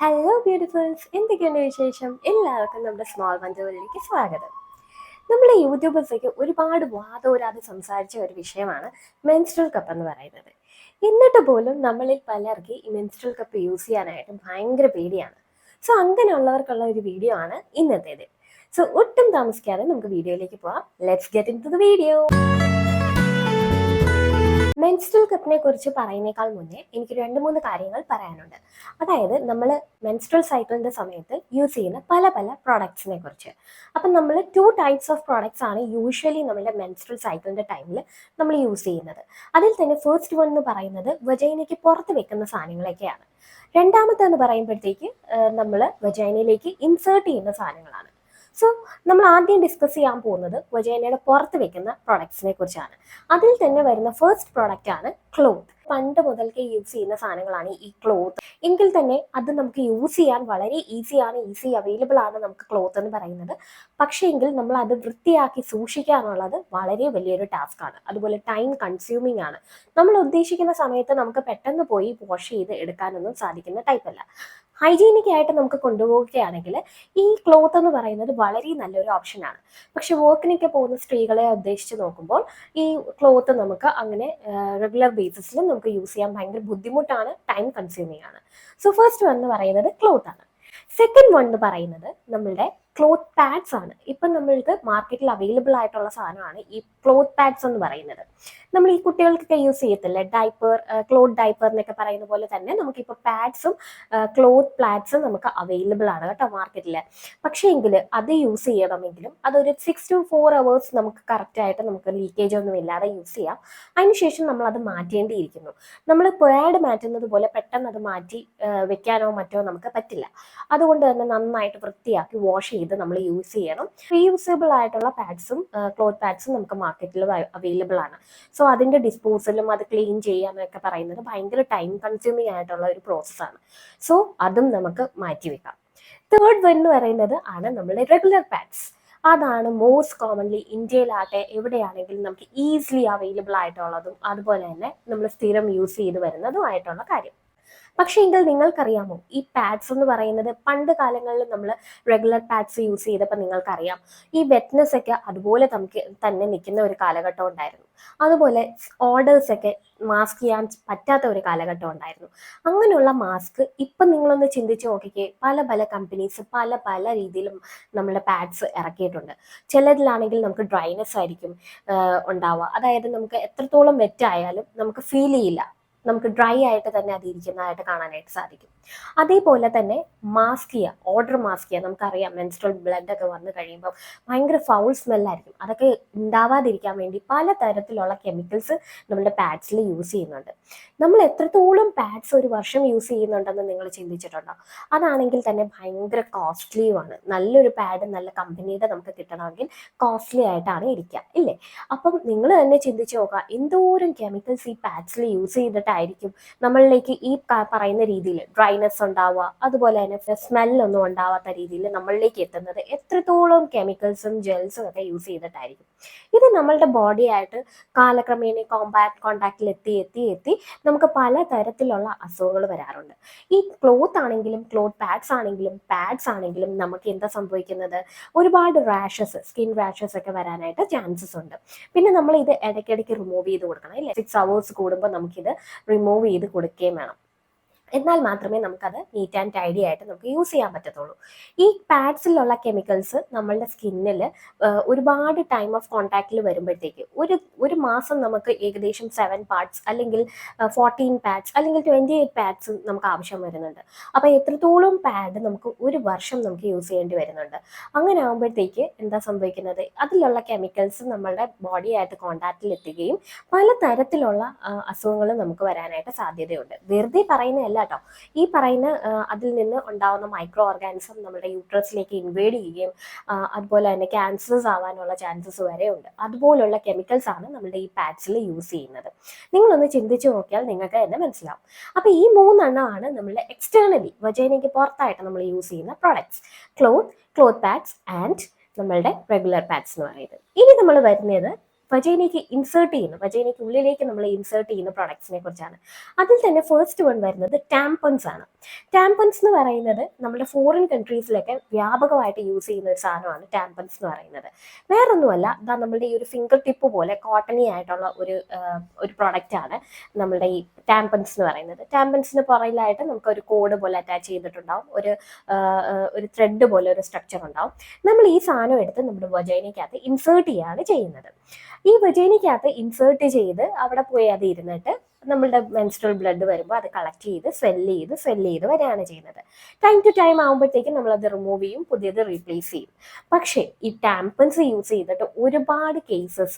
Hello ബ്യൂട്ടിഫുൾസ് എന്തൊക്കെയുണ്ട് വിശേഷം? എല്ലാവർക്കും നമ്മുടെ സ്മോൾ പഞ്ചവലിലേക്ക് സ്വാഗതം. നമ്മളെ യൂട്യൂബേഴ്സൊക്കെ ഒരുപാട് വാദോരാതെ സംസാരിച്ച ഒരു വിഷയമാണ് മെൻസ്ട്രൽ കപ്പ് എന്ന് പറയുന്നത്. എന്നിട്ട് പോലും നമ്മളിൽ പലർക്ക് ഈ മെൻസ്ട്രൽ കപ്പ് യൂസ് ചെയ്യാനായിട്ട് ഭയങ്കര പേടിയാണ്. സോ അങ്ങനെയുള്ളവർക്കുള്ള ഒരു വീഡിയോ ആണ് ഇന്നത്തേത്. സോ ഒട്ടും താമസിക്കാതെ നമുക്ക് വീഡിയോയിലേക്ക് പോവാം. Let's get into the video menstrual കപ്പിനെ കുറിച്ച് പറയുന്നേക്കാൾ മുന്നേ എനിക്ക് രണ്ട് മൂന്ന് കാര്യങ്ങൾ പറയാനുണ്ട്. അതായത് നമ്മൾ മെൻസ്ട്രൽ സൈക്കിളിന്റെ സമയത്ത് യൂസ് ചെയ്യുന്ന പല പല പ്രോഡക്ട്സിനെ കുറിച്ച്. അപ്പം നമ്മൾ ടു ടൈപ്സ് ഓഫ് പ്രോഡക്ട്സ് ആണ് യൂഷ്വലി നമ്മുടെ മെൻസ്ട്രൽ സൈക്കിളിന്റെ ടൈമിൽ നമ്മൾ യൂസ് ചെയ്യുന്നത്. അതിൽ തന്നെ ഫേസ്റ്റ് വൺ എന്ന് പറയുന്നത് വജൈനയ്ക്ക് പുറത്ത് വെക്കുന്ന സാധനങ്ങളൊക്കെയാണ്. രണ്ടാമത്തെ എന്ന് പറയുമ്പോഴത്തേക്ക് നമ്മൾ വജൈനയിലേക്ക് ഇൻസേർട്ട് ചെയ്യുന്ന സാധനങ്ങളാണ്. സോ നമ്മൾ ആദ്യം ഡിസ്കസ് ചെയ്യാൻ പോകുന്നത് വജൈനയുടെ പുറത്ത് വെക്കുന്ന പ്രോഡക്ട്സിനെ കുറിച്ചാണ്. അതിൽ തന്നെ വരുന്ന ഫസ്റ്റ് പ്രോഡക്റ്റ് ആണ് ക്ലോത്ത് പണ്ട് മുതൽക്കേ യൂസ് ചെയ്യുന്ന സാധനങ്ങളാണ് ഈ ക്ലോത്ത് എങ്കിൽ തന്നെ അത് നമുക്ക് യൂസ് ചെയ്യാൻ വളരെ ഈസിയാണ് ഈസി അവൈലബിൾ ആണ് നമുക്ക് ക്ലോത്ത് എന്ന് പറയുന്നത്. പക്ഷേ എങ്കിൽ നമ്മൾ അത് വൃത്തിയാക്കി സൂക്ഷിക്കാനുള്ളത് വളരെ വലിയൊരു ടാസ്ക് ആണ്. അതുപോലെ ടൈം കൺസ്യൂമിംഗ് ആണ്. നമ്മൾ ഉദ്ദേശിക്കുന്ന സമയത്ത് നമുക്ക് പെട്ടെന്ന് പോയി വാഷ് ചെയ്ത് എടുക്കാനൊന്നും സാധിക്കുന്ന ടൈപ്പല്ല ഹൈജീനിക് ആയിട്ട് നമുക്ക് കൊണ്ടുപോവുകയാണെങ്കിൽ ഈ ക്ലോത്ത് എന്ന് പറയുന്നത് വളരെ നല്ലൊരു ഓപ്ഷനാണ് പക്ഷെ വർക്കിനൊക്കെ പോകുന്ന സ്ത്രീകളെ ഉദ്ദേശിച്ച് നോക്കുമ്പോൾ ഈ ക്ലോത്ത് നമുക്ക് അങ്ങനെ റെഗുലർ ബേസിസിൽ നമുക്ക് യൂസ് ചെയ്യാൻ ഭയങ്കര ബുദ്ധിമുട്ടാണ് ടൈം കൺസ്യൂമിംഗ് ആണ്. സോ ഫസ്റ്റ് വൺ എന്ന് പറയുന്നത് ക്ലോത്ത് ആണ്. സെക്കൻഡ് വൺ എന്ന് പറയുന്നത് നമ്മളുടെ ക്ലോത്ത് പാഡ്സ് ആണ്. ഇപ്പം നമ്മൾക്ക് മാർക്കറ്റിൽ അവൈലബിൾ ആയിട്ടുള്ള സാധനമാണ് ഈ ക്ലോത്ത് പാഡ്സ് എന്ന് പറയുന്നത്. നമ്മൾ ഈ കുട്ടികൾക്കൊക്കെ യൂസ് ചെയ്യത്തില്ലേ? ഡൈപ്പർ ക്ലോത്ത് ഡൈപ്പർ എന്നൊക്കെ പറയുന്ന പോലെ തന്നെ നമുക്കിപ്പോൾ പാഡ്സും ക്ലോത്ത് പാഡ്സും നമുക്ക് അവൈലബിൾ ആണ് കേട്ടോ മാർക്കറ്റിൽ പക്ഷേ എങ്കിൽ അത് യൂസ് ചെയ്യണമെങ്കിലും അതൊരു സിക്സ് ടു ഫോർ അവേഴ്സ് നമുക്ക് കറക്റ്റ് ആയിട്ട് നമുക്ക് ലീക്കേജ് ഒന്നും ഇല്ലാതെ യൂസ് ചെയ്യാം. അതിനുശേഷം നമ്മൾ അത് മാറ്റേണ്ടിയിരിക്കുന്നു. നമ്മൾ പാഡ് മാറ്റുന്നത് പോലെ പെട്ടെന്ന് അത് മാറ്റി വെക്കാനോ മറ്റോ നമുക്ക് പറ്റില്ല. അതുകൊണ്ട് തന്നെ നന്നായിട്ട് വൃത്തിയാക്കി വാഷ് ചെയ്ത് നമ്മൾ യൂസ് ചെയ്യണം. റീയൂസബിൾ ആയിട്ടുള്ള പാഡ്സും ക്ലോത്ത് പാഡ്സും നമുക്ക് മാർക്കറ്റിൽ അവൈലബിൾ ആണ്. സോ അതിന്റെ ഡിസ്പോസലും അത് ക്ലീൻ ചെയ്യാന്നൊക്കെ പറയുന്നത് ഭയങ്കര ടൈം കൺസ്യൂമിങ് ആയിട്ടുള്ള ഒരു പ്രോസസ് ആണ്. സോ അതും നമുക്ക് മാറ്റി വെക്കാം. തേർഡ് വൺ എന്ന് പറയുന്നത് ആണ് നമ്മുടെ റെഗുലർ പാഡ്സ് അതാണ് മോസ്റ്റ് കോമൺലി ഇന്ത്യയിലാകട്ടെ എവിടെയാണെങ്കിലും നമുക്ക് ഈസിലി അവൈലബിൾ ആയിട്ടുള്ളതും അതുപോലെ തന്നെ നമ്മൾ സ്ഥിരം യൂസ് ചെയ്ത് വരുന്നതും ആയിട്ടുള്ള കാര്യം. പക്ഷേ എങ്കിൽ നിങ്ങൾക്കറിയാമോ ഈ പാഡ്സ് എന്ന് പറയുന്നത് പണ്ട് കാലങ്ങളിൽ നമ്മൾ റെഗുലർ പാഡ്സ് യൂസ് ചെയ്തപ്പോൾ നിങ്ങൾക്കറിയാം. ഈ വെറ്റ്നസ് ഒക്കെ അതുപോലെ നമുക്ക് തന്നെ നിൽക്കുന്ന ഒരു കാലഘട്ടം ഉണ്ടായിരുന്നു. അതുപോലെ ഓർഡേഴ്സ് ഒക്കെ മാസ്ക് ചെയ്യാൻ പറ്റാത്ത ഒരു കാലഘട്ടം ഉണ്ടായിരുന്നു. അങ്ങനെയുള്ള മാസ്ക് ഇപ്പം നിങ്ങളൊന്ന് ചിന്തിച്ച് നോക്കിക്കേ പല പല കമ്പനീസ് പല പല രീതിയിലും നമ്മുടെ പാഡ്സ് ഇറക്കിയിട്ടുണ്ട്. ചിലതിലാണെങ്കിൽ നമുക്ക് ഡ്രൈനെസ് ആയിരിക്കും ഉണ്ടാവുക. അതായത് നമുക്ക് എത്രത്തോളം വെറ്റായാലും നമുക്ക് ഫീൽ ചെയ്യില്ല. നമുക്ക് ഡ്രൈ ആയിട്ട് തന്നെ അത് ഇരിക്കുന്നതായിട്ട് കാണാനായിട്ട് സാധിക്കും. അതേപോലെ തന്നെ മാസ്ക് ചെയ്യുക ഓർഡർ മാസ്ക് ചെയ്യുക നമുക്കറിയാം മെൻസ്ട്രൽ ബ്ലഡ് ഒക്കെ വന്നു കഴിയുമ്പോൾ ഭയങ്കര ഫൗൾ സ്മെല്ലായിരിക്കും അതൊക്കെ ഉണ്ടാവാതിരിക്കാൻ വേണ്ടി പല തരത്തിലുള്ള കെമിക്കൽസ് നമ്മുടെ പാഡ്സിൽ യൂസ് ചെയ്യുന്നുണ്ട്. നമ്മൾ എത്രത്തോളം പാഡ്സ് ഒരു വർഷം യൂസ് ചെയ്യുന്നുണ്ടെന്ന് നിങ്ങൾ ചിന്തിച്ചിട്ടുണ്ടോ? അതാണെങ്കിൽ തന്നെ ഭയങ്കര കോസ്റ്റ്ലിയുമാണ് നല്ലൊരു പാഡ് നല്ല കമ്പനിയുടെ നമുക്ക് കിട്ടണമെങ്കിൽ കോസ്റ്റ്ലി ആയിട്ടാണ് ഇരിക്കുക ഇല്ലേ? അപ്പം നിങ്ങൾ തന്നെ ചിന്തിച്ച് നോക്കുക എന്തോരം കെമിക്കൽസ് ഈ പാഡ്സിൽ യൂസ് ചെയ്തിട്ടായിരിക്കും നമ്മളിലേക്ക് ഈ പറയുന്ന രീതിയിൽ ഡ്രൈനെസ് ഉണ്ടാവുക അതുപോലെ തന്നെ സ്മെല്ലൊന്നും ഉണ്ടാവാത്ത രീതിയിൽ നമ്മളിലേക്ക് എത്തുന്നത് എത്രത്തോളം കെമിക്കൽസും ജെൽസും ഒക്കെ യൂസ് ചെയ്തിട്ടായിരിക്കും. ഇത് നമ്മളുടെ ബോഡി ആയിട്ട് കാലക്രമേണ കോമ്പാക്ട് കോണ്ടാക്റ്റിൽ എത്തി എത്തി എത്തി നമുക്ക് പല തരത്തിലുള്ള അസുഖങ്ങൾ വരാറുണ്ട്. ഈ ക്ലോത്ത് ആണെങ്കിലും ക്ലോത്ത് പാഡ്സ് ആണെങ്കിലും പാഡ്സ് ആണെങ്കിലും നമുക്ക് എന്താ സംഭവിക്കുന്നത്? ഒരുപാട് റാഷസ് സ്കിൻ റാഷസ് ഒക്കെ വരാനായിട്ട് ചാൻസസ് ഉണ്ട്. പിന്നെ നമ്മൾ ഇത് ഇടയ്ക്കിടയ്ക്ക് റിമൂവ് ചെയ്ത് കൊടുക്കണം ഇല്ലേ സിക്സ് അവേഴ്സ് കൂടുമ്പോൾ നമുക്കിത് റിമൂവ് ചെയ്ത് കൊടുക്കുകയും വേണം. എന്നാൽ മാത്രമേ നമുക്കത് നീറ്റ് ആൻഡ് ടൈഡി ആയിട്ട് നമുക്ക് യൂസ് ചെയ്യാൻ പറ്റത്തുള്ളൂ. ഈ പാഡ്സിലുള്ള കെമിക്കൽസ് നമ്മളുടെ സ്കിന്നിൽ ഒരുപാട് ടൈം ഓഫ് കോണ്ടാക്റ്റിൽ വരുമ്പോഴത്തേക്ക് ഒരു ഒരു മാസം നമുക്ക് ഏകദേശം സെവൻ പാർട്സ് അല്ലെങ്കിൽ ഫോർട്ടീൻ പാഡ്സ് അല്ലെങ്കിൽ ട്വന്റി എയ്റ്റ് പാഡ്സ് നമുക്ക് ആവശ്യം വരുന്നുണ്ട്. അപ്പോൾ എത്രത്തോളം പാഡ് നമുക്ക് ഒരു വർഷം നമുക്ക് യൂസ് ചെയ്യേണ്ടി വരുന്നുണ്ട്? അങ്ങനെ ആകുമ്പോഴത്തേക്ക് എന്താ സംഭവിക്കുന്നത്? അതിലുള്ള കെമിക്കൽസ് നമ്മളുടെ ബോഡിയായിട്ട് കോണ്ടാക്റ്റിൽ എത്തുകയും പല തരത്തിലുള്ള അസുഖങ്ങളും നമുക്ക് വരാനായിട്ട് സാധ്യതയുണ്ട്. വെറുതെ പറയുന്നതല്ല കേട്ടോ ഈ പറയുന്ന അതിൽ നിന്ന് ഉണ്ടാവുന്ന മൈക്രോ ഓർഗാനിസം നമ്മുടെ യൂട്രസിലേക്ക് ഇൻവേഡ് ചെയ്യുകയും അതുപോലെ തന്നെ ക്യാൻസേഴ്സ് ആവാനുള്ള ചാൻസസ് വരെ ഉണ്ട്. അതുപോലുള്ള കെമിക്കൽസ് ആണ് നമ്മുടെ ഈ പാഡ്സിൽ യൂസ് ചെയ്യുന്നത്. നിങ്ങളൊന്ന് ചിന്തിച്ചു നോക്കിയാൽ നിങ്ങൾക്ക് തന്നെ മനസ്സിലാവും. അപ്പോൾ ഈ മൂന്നെണ്ണമാണ് നമ്മളുടെ എക്സ്റ്റേണലി വജൈനയ്ക്ക് പുറത്തായിട്ട് നമ്മൾ യൂസ് ചെയ്യുന്ന products cloth cloth pads and നമ്മളുടെ റെഗുലർ പാഡ്സ് എന്ന് പറയുന്നത്. ഇനി നമ്മൾ വരുന്നത് വജൈനയ്ക്ക് ഇൻസേർട്ട് ചെയ്യുന്ന. വജൈനയ്ക്ക് ഉള്ളിലേക്ക് നമ്മൾ ഇൻസേർട്ട് ചെയ്യുന്ന പ്രൊഡക്ട്സിനെ കുറിച്ചാണ്. അതിൽ തന്നെ ഫസ്റ്റ് വൺ വരുന്നത് ടാമ്പൺസ് ആണ്. ടാമ്പൺസ് എന്ന് പറയുന്നത് നമ്മുടെ ഫോറിൻ കൺട്രീസിലൊക്കെ വ്യാപകമായിട്ട് യൂസ് ചെയ്യുന്ന ഒരു സാധനമാണ് ടാമ്പൺസ് എന്ന് പറയുന്നത്. വേറൊന്നുമല്ല ഇതാ നമ്മുടെ ഈ ഒരു ഫിംഗർ ടിപ്പ് പോലെ കോട്ടണി ആയിട്ടുള്ള ഒരു ഒരു പ്രോഡക്റ്റാണ് ആണ് നമ്മുടെ ഈ ടാമ്പൺസ് എന്ന് പറയുന്നത്. ടാമ്പൺസിന് പുറയിലായിട്ട് നമുക്ക് ഒരു കോഡ് പോലെ അറ്റാച്ച് ചെയ്തിട്ടുണ്ടാവും. ഒരു ഒരു ത്രെഡ് പോലെ ഒരു സ്ട്രക്ചർ ഉണ്ടാവും. നമ്മൾ ഈ സാധനം എടുത്ത് നമ്മുടെ വജൈനയ്ക്കകത്ത് ഇൻസേർട്ട് ചെയ്യാണ് ചെയ്യുന്നത്. ഈ ബജേനിക്കകത്ത് ഇൻസേർട്ട് ചെയ്ത് അവിടെ പോയി അത് ഇരുന്നിട്ട് നമ്മളുടെ മെൻസ്ട്രൽ ബ്ലഡ് വരുമ്പോൾ അത് കളക്ട് ചെയ്ത് സ്വെല്ല് ചെയ്ത് സ്വെല്ല് ചെയ്ത് വരികയാണ് ചെയ്യുന്നത്. ടൈം ടു ടൈം ആകുമ്പോഴത്തേക്കും നമ്മളത് റിമൂവ് ചെയ്യും പുതിയത് റീപ്ലേസ് ചെയ്യും. പക്ഷേ ഈ ടാമ്പൻസ് യൂസ് ചെയ്തിട്ട് ഒരുപാട് കേസസ്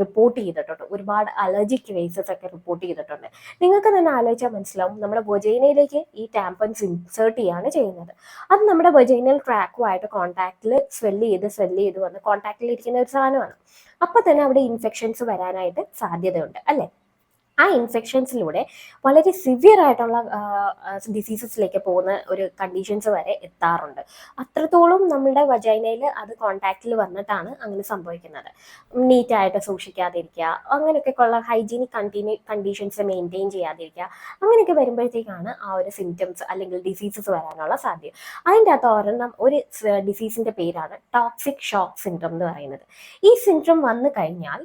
റിപ്പോർട്ട് ചെയ്തിട്ടുണ്ട്. ഒരുപാട് അലർജിക് കേസസ് ഒക്കെ റിപ്പോർട്ട് ചെയ്തിട്ടുണ്ട്. നിങ്ങൾക്ക് തന്നെ ആലോചിച്ചാൽ മനസ്സിലാവും നമ്മുടെ വജൈനയിലേക്ക് ഈ ടാമ്പൻസ് ഇൻസേർട്ട് ചെയ്യാണ് ചെയ്യുന്നത്. അത് നമ്മുടെ വജൈനൽ ട്രാക്കുമായിട്ട് കോൺടാക്റ്റിൽ സ്വെല്ല് ചെയ്ത് സ്വെല്ല് ചെയ്ത് വന്ന് കോൺടാക്റ്റിൽ ഇരിക്കുന്ന ഒരു സാധനമാണ്. അപ്പൊ തന്നെ അവിടെ ഇൻഫെക്ഷൻസ് വരാനായിട്ട് സാധ്യതയുണ്ട് അല്ലേ? ആ ഇൻഫെക്ഷൻസിലൂടെ വളരെ സിവിയർ ആയിട്ടുള്ള ഡിസീസസിലേക്ക് പോകുന്ന ഒരു കണ്ടീഷൻസ് വരെ എത്താറുണ്ട്. അത്രത്തോളം നമ്മുടെ വജൈനയിൽ അത് കോണ്ടാക്റ്റിൽ വന്നിട്ടാണ് അങ്ങനെ സംഭവിക്കുന്നത്. നീറ്റായിട്ട് സൂക്ഷിക്കാതിരിക്കുക അങ്ങനെയൊക്കെ ഉള്ള ഹൈജീനിക് കണ്ടിന്യൂ കണ്ടീഷൻസ് മെയിന്റെയിൻ ചെയ്യാതിരിക്കുക അങ്ങനെയൊക്കെ വരുമ്പോഴത്തേക്കാണ് ആ ഒരു സിംറ്റംസ് അല്ലെങ്കിൽ ഡിസീസസ് വരാനുള്ള സാധ്യത. അതിന്റെ അകത്ത് ഒരെണ്ണം ഒരു ഡിസീസിന്റെ പേരാണ് ടോക്സിക് ഷോക്ക് സിൻഡ്രം എന്ന് പറയുന്നത്. ഈ സിൻഡ്രം വന്നു കഴിഞ്ഞാൽ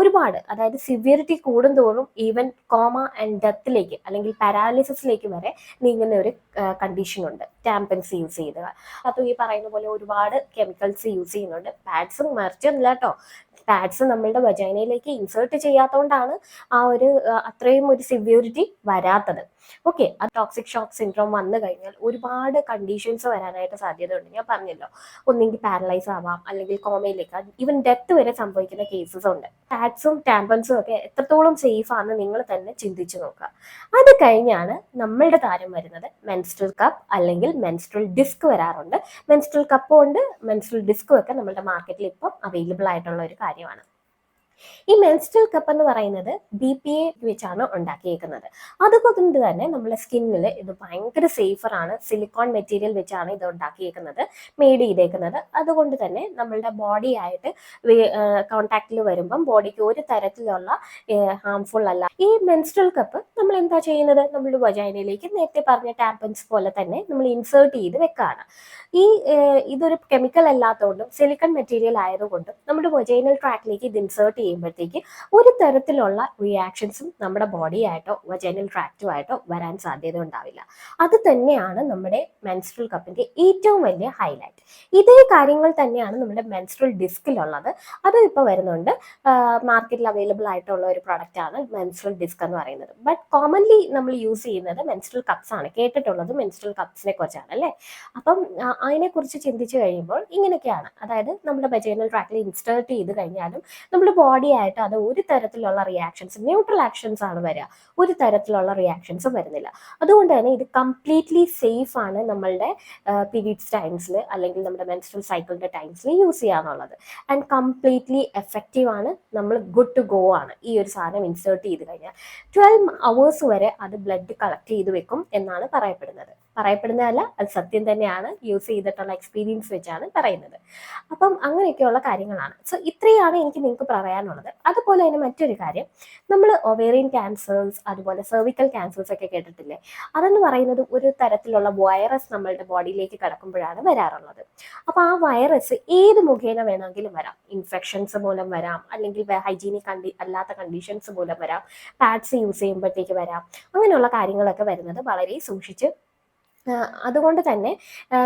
ഒരുപാട് അതായത് സിവിയറിറ്റി കൂടുന്തോറും ഈവൻ കോമ ആൻഡ് ഡെത്തിലേക്ക് അല്ലെങ്കിൽ പാരാലിസിസിലേക്ക് വരെ നീങ്ങുന്ന ഒരു കണ്ടീഷൻ ഉണ്ട്. ടാമ്പൻസ് യൂസ് ചെയ്യുക. അതും ഈ പറയുന്ന പോലെ ഒരുപാട് കെമിക്കൽസ് യൂസ് ചെയ്യുന്നുണ്ട്. പാഡ്സും മറിച്ചൊന്നുമില്ല കേട്ടോ. പാഡ്സ് നമ്മളുടെ വജൈനയിലേക്ക് ഇൻസേർട്ട് ചെയ്യാത്തതുകൊണ്ടാണ് ആ ഒരു അത്രയും ഒരു സിവ്യൂരിറ്റി വരാത്തത്. ഓക്കെ ആ ടോക്സിക് ഷോക്ക് സിൻഡ്രോം വന്നു കഴിഞ്ഞാൽ ഒരുപാട് കണ്ടീഷൻസ് വരാനായിട്ട് സാധ്യതയുണ്ട്. ഞാൻ പറഞ്ഞല്ലോ ഒന്നെങ്കിൽ പാരലൈസ് ആവാം അല്ലെങ്കിൽ കോമയിലേക്ക് ഈവൻ ഡെത്ത് വരെ സംഭവിക്കുന്ന കേസസ് ഉണ്ട്. പാഡ്സും ടാമ്പൻസും ഒക്കെ എത്രത്തോളം സേഫ് ആണെന്ന് നിങ്ങൾ തന്നെ ചിന്തിച്ചു നോക്കുക. അത് കഴിഞ്ഞാണ് നമ്മളുടെ താരം വരുന്നത് മെൻസ്ട്രൽ കപ്പ് അല്ലെങ്കിൽ മെൻസ്ട്രൽ ഡിസ്ക് വരാറുണ്ട്. മെൻസ്ട്രൽ കപ്പും ഉണ്ട് മെൻസ്ട്രൽ ഡിസ്കും ഒക്കെ നമ്മളുടെ മാർക്കറ്റിൽ ഇപ്പം അവൈലബിൾ ആയിട്ടുള്ള ഒരു കാര്യമാണ്. ഈ മെൻസ്ട്രൽ കപ്പ് എന്ന് പറയുന്നത് ബി പി എ വെച്ചാണ് ഉണ്ടാക്കിയേക്കുന്നത്. അതുകൊണ്ട് തന്നെ നമ്മുടെ സ്കിന്നിൽ ഇത് ഭയങ്കര സേഫർ ആണ്. സിലിക്കോൺ മെറ്റീരിയൽ വെച്ചാണ് ഇത് ഉണ്ടാക്കിയേക്കുന്നത് മെയ്ഡ് ചെയ്തേക്കുന്നത്. അതുകൊണ്ട് തന്നെ നമ്മളുടെ ബോഡി ആയിട്ട് കോണ്ടാക്റ്റിൽ വരുമ്പം ബോഡിക്ക് ഒരു തരത്തിലുള്ള ഹാംഫുൾ അല്ല. ഈ മെൻസ്ട്രൽ കപ്പ് നമ്മൾ എന്താ ചെയ്യുന്നത്? നമ്മുടെ വജൈനയിലേക്ക് നേരത്തെ പറഞ്ഞ ടാമ്പൻസ് പോലെ തന്നെ നമ്മൾ ഇൻസേർട്ട് ചെയ്ത് വെക്കാണ്. ഈ ഇതൊരു കെമിക്കൽ അല്ലാത്തതുകൊണ്ടും സിലിക്കൺ മെറ്റീരിയൽ ആയതുകൊണ്ടും നമ്മുടെ വജൈനൽ ട്രാക്കിലേക്ക് ഇത് ഇൻസേർട്ട് ചെയ്യുമ്പോഴത്തേക്ക് ഒരു തരത്തിലുള്ള റിയാക്ഷൻസും നമ്മുടെ ബോഡി ആയിട്ടോ വജൈനൽ ട്രാക്റ്റുമായിട്ടോ വരാൻ സാധ്യത ഉണ്ടാവില്ല. അത് തന്നെയാണ് നമ്മുടെ മെൻസ്ട്രൽ കപ്പിന്റെ ഏറ്റവും വലിയ ഹൈലൈറ്റ് ഇതേ കാര്യങ്ങൾ തന്നെയാണ് നമ്മുടെ മെൻസ്ട്രൽ ഡിസ്കിലുള്ളത് അത് ഇപ്പോൾ വരുന്നുണ്ട്. മാർക്കറ്റിൽ അവൈലബിൾ ആയിട്ടുള്ള ഒരു പ്രൊഡക്റ്റാണ് മെൻസ്ട്രൽ ഡിസ്ക് എന്ന് പറയുന്നത്. ബട്ട് കോമൺലി നമ്മൾ യൂസ് ചെയ്യുന്നത് മെൻസ്ട്രൽ കപ്സ് ആണ്. കേട്ടിട്ടുള്ളത് മെൻസ്ട്രൽ കപ്സിനെ കുറിച്ചാണ് അല്ലേ? അപ്പം അതിനെക്കുറിച്ച് ചിന്തിച്ചു കഴിയുമ്പോൾ ഇങ്ങനെയൊക്കെയാണ്. അതായത് നമ്മുടെ ബജേനൽ ട്രാക്കിൽ ഇൻസ്റ്റേർട്ട് ചെയ്ത് കഴിഞ്ഞാലും നമ്മുടെ ബോഡി ആയിട്ട് അത് ഒരു തരത്തിലുള്ള റിയാക്ഷൻസ് ന്യൂട്രൽ ആക്ഷൻസ് ആണ് വരിക ഒരു തരത്തിലുള്ള റിയാക്ഷൻസും വരുന്നില്ല. അതുകൊണ്ട് തന്നെ ഇത് കംപ്ലീറ്റ്ലി സേഫ് ആണ് നമ്മളുടെ പീരീഡ്സ് ടൈംസിൽ അല്ലെങ്കിൽ നമ്മുടെ മെൻസ്ട്രൽ സൈക്കിളിന്റെ ടൈംസിൽ യൂസ് ചെയ്യാന്നുള്ളത്. ആൻഡ് കംപ്ലീറ്റ്ലി എഫക്റ്റീവ് ആണ് നമ്മൾ ഗുഡ് ടു ഗോ ആണ് ഈ ഒരു സാധനം ഇൻസേർട്ട് ചെയ്ത് കഴിഞ്ഞാൽ ട്വൽവ് അവേഴ്സ് വരെ അത് ബ്ലഡ് കളക്ട് ചെയ്ത് വെക്കും എന്നാണ് പറയപ്പെടുന്നത്. പറയപ്പെടുന്നതല്ല അത് സത്യം തന്നെയാണ് യൂസ് ചെയ്തിട്ടുള്ള എക്സ്പീരിയൻസ് വെച്ചാണ് പറയുന്നത്. അപ്പം അങ്ങനെയൊക്കെയുള്ള കാര്യങ്ങളാണ്. സോ ഇത്രയാണ് എനിക്ക് നിങ്ങൾക്ക് പറയാനുള്ളത്. അതുപോലെ തന്നെ മറ്റൊരു കാര്യം നമ്മൾ ഒവേറിയൻ ക്യാൻസേഴ്സ് അതുപോലെ സെർവിക്കൽ ക്യാൻസേഴ്സ് ഒക്കെ കേട്ടിട്ടില്ലേ? അതെന്ന് പറയുന്നത് ഒരു തരത്തിലുള്ള വൈറസ് നമ്മളുടെ ബോഡിയിലേക്ക് കടക്കുമ്പോഴാണ് വരാറുള്ളത്. അപ്പോൾ ആ വൈറസ് ഏത് മുഖേന വേണമെങ്കിലും വരാം. ഇൻഫെക്ഷൻസ് മൂലം വരാം അല്ലെങ്കിൽ ഹൈജീനിക് കണ്ടി അല്ലാത്ത കണ്ടീഷൻസ് മൂലം വരാം. പാഡ്സ് യൂസ് ചെയ്യുമ്പോഴത്തേക്ക് വരാം. അങ്ങനെയുള്ള കാര്യങ്ങളൊക്കെ വരുന്നത് വളരെ സൂക്ഷിച്ച് അതുകൊണ്ട് തന്നെ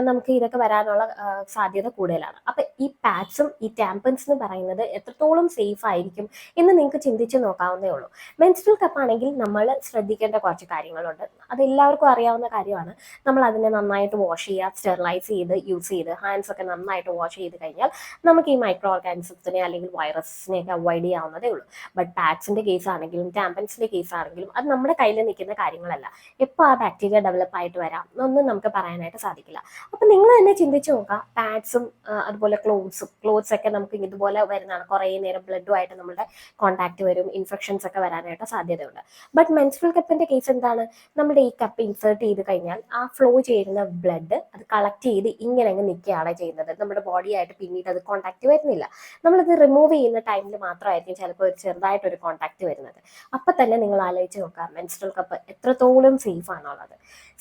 നമുക്ക് ഇതൊക്കെ വരാനുള്ള സാധ്യത കൂടുതലാണ്. അപ്പൊ ഈ പാഡ്സും ഈ ടാമ്പൻസ് എന്ന് പറയുന്നത് എത്രത്തോളം സേഫ് ആയിരിക്കും എന്ന് നിങ്ങൾക്ക് ചിന്തിച്ച് നോക്കാവുന്നേ ഉള്ളൂ. മെൻസ്ട്രൽ കപ്പാണെങ്കിൽ നമ്മൾ ശ്രദ്ധിക്കേണ്ട കുറച്ച് കാര്യങ്ങളുണ്ട്. അത് എല്ലാവർക്കും അറിയാവുന്ന കാര്യമാണ്. നമ്മൾ അതിനെ നന്നായിട്ട് വാഷ് ചെയ്യുക സ്റ്റെറിലൈസ് ചെയ്ത് യൂസ് ചെയ്ത് ഹാൻഡ്സ് ഒക്കെ നന്നായിട്ട് വാഷ് ചെയ്ത് കഴിഞ്ഞാൽ നമുക്ക് ഈ മൈക്രോ ഓർഗാനിസംസിനെ അല്ലെങ്കിൽ വൈറസിനെ ഒക്കെ അവോയ്ഡ് ചെയ്യാവുന്നതേ ഉള്ളൂ. ബട്ട് പാഡ്സിന്റെ കേസ് ആണെങ്കിലും ടാമ്പൻസിന്റെ കേസ് ആണെങ്കിലും അത് നമ്മുടെ കയ്യിൽ നിൽക്കുന്ന കാര്യങ്ങളല്ല. എപ്പോൾ ആ ബാക്ടീരിയ ഡെവലപ്പ് ആയിട്ട് വരാം? ഒന്നും നമുക്ക് പറയാനായിട്ട് സാധിക്കില്ല. അപ്പം നിങ്ങൾ തന്നെ ചിന്തിച്ചു നോക്കുക. പാഡ്സും അതുപോലെ ക്ലോത്ത്സും ക്ലോത്ത്സ് ഒക്കെ നമുക്ക് ഇതുപോലെ വരുന്നതാണ്. കുറേ നേരം ബ്ലഡുമായിട്ട് നമ്മുടെ കോണ്ടാക്ട് വരും. ഇൻഫെക്ഷൻസ് ഒക്കെ വരാനായിട്ട് സാധ്യതയുണ്ട്. ബട്ട് മെൻസ്ട്രൽ കപ്പിന്റെ കേസ് എന്താണ്? നമ്മുടെ ഈ കപ്പ് ഇൻസേർട്ട് ചെയ്ത് കഴിഞ്ഞാൽ ആ ഫ്ലോ ചെയ്യുന്ന ബ്ലഡ് അത് കളക്ട് ചെയ്ത് ഇങ്ങനെ അങ്ങ് നിൽക്കുകയാണ് ചെയ്യുന്നത്. നമ്മുടെ ബോഡിയായിട്ട് പിന്നീട് അത് കോൺടാക്ട് വരുന്നില്ല. നമ്മളത് റിമൂവ് ചെയ്യുന്ന ടൈമിൽ മാത്രമായിരിക്കും ചിലപ്പോൾ ഒരു ചെറുതായിട്ടൊരു കോൺടാക്ട് വരുന്നത്. അപ്പം തന്നെ നിങ്ങൾ ആലോചിച്ച് നോക്കുക. മെൻസ്ട്രൽ കപ്പ് എത്രത്തോളം സേഫ് ആണുള്ളത്.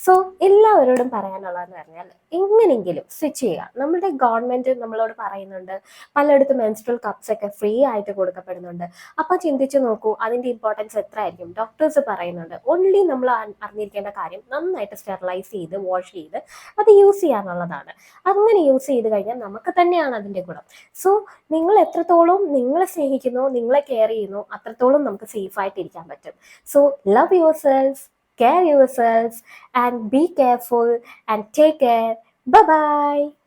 സോ എല്ലാവരോടും പറയാനുള്ളതെന്ന് പറഞ്ഞാൽ എങ്ങനെയെങ്കിലും സ്വിച്ച് ചെയ്യുക. നമ്മുടെ ഗവൺമെന്റ് നമ്മളോട് പറയുന്നുണ്ട് പലയിടത്തും മെൻസ്ട്രൽ കപ്സ് ഒക്കെ ഫ്രീ ആയിട്ട് കൊടുക്കപ്പെടുന്നുണ്ട്. അപ്പൊ ചിന്തിച്ച് നോക്കൂ അതിന്റെ ഇമ്പോർട്ടൻസ് എത്ര ആയിരിക്കും ഡോക്ടേഴ്സ് പറയുന്നുണ്ട് ഓൺലി നമ്മൾ അറിഞ്ഞിരിക്കേണ്ട കാര്യം നന്നായിട്ട് സ്റ്റെറിലൈസ് ചെയ്ത് വാഷ് ചെയ്ത് അത് യൂസ് ചെയ്യാന്നുള്ളതാണ് അങ്ങനെ യൂസ് ചെയ്ത് കഴിഞ്ഞാൽ നമുക്ക് തന്നെയാണ് അതിന്റെ ഗുണം. സോ നിങ്ങൾ എത്രത്തോളം നിങ്ങളെ സ്നേഹിക്കുന്നു നിങ്ങളെ കെയർ ചെയ്യുന്നു അത്രത്തോളം നമുക്ക് സേഫ് ആയിട്ട് ഇരിക്കാൻ പറ്റും. So love your self care yourselves and be careful and take care. Bye bye.